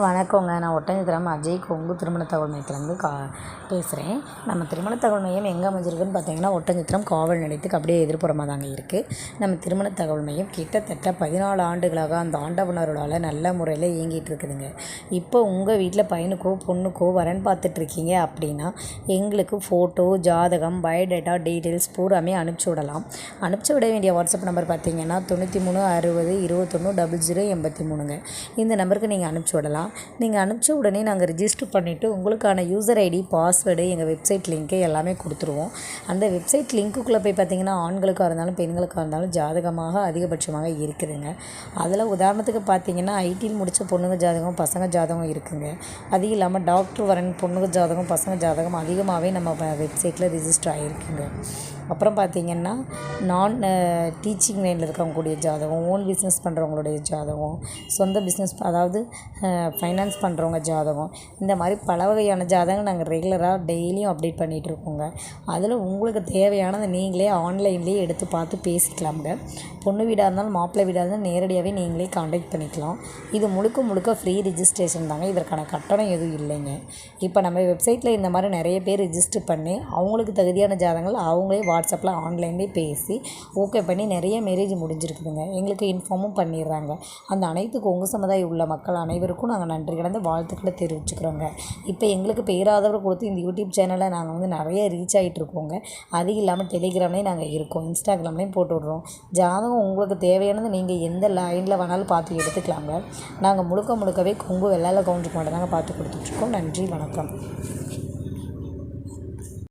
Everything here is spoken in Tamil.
வணக்கங்க. நான் ஒட்டஞ்சத்திரம் அஜய் கொங்கு திருமண தகவல் மையத்துலேருந்து கா பேசுகிறேன் நம்ம திருமண தகவல் மையம் எங்கே அமைஞ்சிருக்குன்னு பார்த்தீங்கன்னா ஒட்டஞ்சத்திரம் காவல் நிலையத்துக்கு அப்படியே எதிர்ப்புறமாக தாங்க இருக்குது நம்ம திருமண தகவல் மையம் கிட்டத்தட்ட பதினாலு ஆண்டுகளாக அந்த ஆண்டவனர்களால் நல்ல முறையில் இயங்கிட்டு இருக்குதுங்க. இப்போ உங்கள் வீட்டில் பையனுக்கோ பொண்ணுக்கோ வரன் பார்த்துட்ருக்கீங்க அப்படின்னா எங்களுக்கு ஃபோட்டோ ஜாதகம் பயோடேட்டா டீட்டெயில்ஸ் பூராமே அனுப்பிச்சி விடலாம். அனுப்பிச்சி விட வேண்டிய வாட்ஸ்அப் நம்பர் பார்த்தீங்கன்னா தொண்ணூற்றி மூணு அறுபது இருபத்தொன்று டபுள் ஜீரோ எண்பத்தி மூணுங்க. இந்த நம்பருக்கு நீங்கள் அனுப்பிச்சி விடலாம். நீங்கள் அனுப்பிச்ச உடனே நாங்கள் ரிஜிஸ்டர் பண்ணிவிட்டு உங்களுக்கான யூசர் ஐடி பாஸ்வேர்டு எங்கள் வெப்சைட் லிங்க்கு எல்லாமே கொடுத்துருவோம். அந்த வெப்சைட் லிங்க்குள்ளே போய் பார்த்தீங்கன்னா ஆண்களுக்காக இருந்தாலும் பெண்களுக்காக இருந்தாலும் ஜாதகமாக அதிகபட்சமாக இருக்குதுங்க. அதில் உதாரணத்துக்கு பார்த்தீங்கன்னா ஐடியில் முடித்த பொண்ணுங்க ஜாதகம் பசங்க ஜாதகம் இருக்குங்க. அது இல்லாமல் டாக்டர் வரன் பொண்ணுங்க ஜாதகம் பசங்க ஜாதகம் அதிகமாகவே நம்ம வெப்சைட்டில் ரிஜிஸ்டர் ஆகிருக்குங்க அப்புறம் பார்த்திங்கன்னா நான் டீச்சிங் லைனில் இருக்கவங்களுடைய ஜாதகம் ஓன் பிஸ்னஸ் பண்ணுறவங்களுடைய ஜாதகம் சொந்த பிஸ்னஸ் அதாவது ஃபைனான்ஸ் பண்ணுறவங்க ஜாதகம் இந்த மாதிரி பல வகையான ஜாதகம் நாங்கள் ரெகுலராக டெய்லியும் அப்டேட் பண்ணிகிட்டு இருக்கோங்க. அதில் உங்களுக்கு தேவையானதை நீங்களே ஆன்லைன்லேயே எடுத்து பார்த்து பேசிக்கலாம்ங்க. பொண்ணு வீடாக இருந்தாலும் மாப்பிள்ளை வீடாக இருந்தாலும் நேரடியாகவே நீங்களே காண்டாக்ட் பண்ணிக்கலாம். இது முழுக்க முழுக்க ஃப்ரீ ரிஜிஸ்ட்ரேஷன் தாங்க. இதற்கான கட்டணம் எதுவும் இல்லைங்க. இப்போ நம்ம வெப்சைட்டில் இந்த மாதிரி நிறைய பேர் ரிஜிஸ்டர் பண்ணி அவங்களுக்கு தகுதியான ஜாதகங்கள் அவங்களே வாட்ஸ்அப்பில் ஆன்லைன்லேயே பேசி ஓகே பண்ணி நிறைய மேரேஜ் முடிஞ்சிருக்குதுங்க. எங்களுக்கு இன்ஃபார்மும் பண்ணிடுறாங்க. அந்த அனைத்து கொங்கு சமுதாயம் உள்ள மக்கள் அனைவருக்கும் நாங்கள் நன்றி கடந்த வாழ்த்துக்களை தெரிவிச்சுக்கிறோங்க. இப்போ எங்களுக்கு பேராதவர் கொடுத்து இந்த யூடியூப் சேனலை நாங்கள் வந்து நிறைய ரீச் ஆகிட்டு இருக்கோங்க. அது இல்லாமல் டெலிகிராம்லேயும் நாங்கள் இருக்கோம். இன்ஸ்டாகிராம்லேயும் போட்டு விட்றோம். ஜாதகம் உங்களுக்கு தேவையானது நீங்கள் எந்த லைனில் வேணாலும் பார்த்து எடுத்துக்கலாங்க. நாங்கள் முழுக்க முழுக்கவே கொங்கு வெள்ளால கவுண்டருக்கு மட்டும் நாங்கள் பார்த்து கொடுத்துட்ருக்கோம் நன்றி வணக்கம்.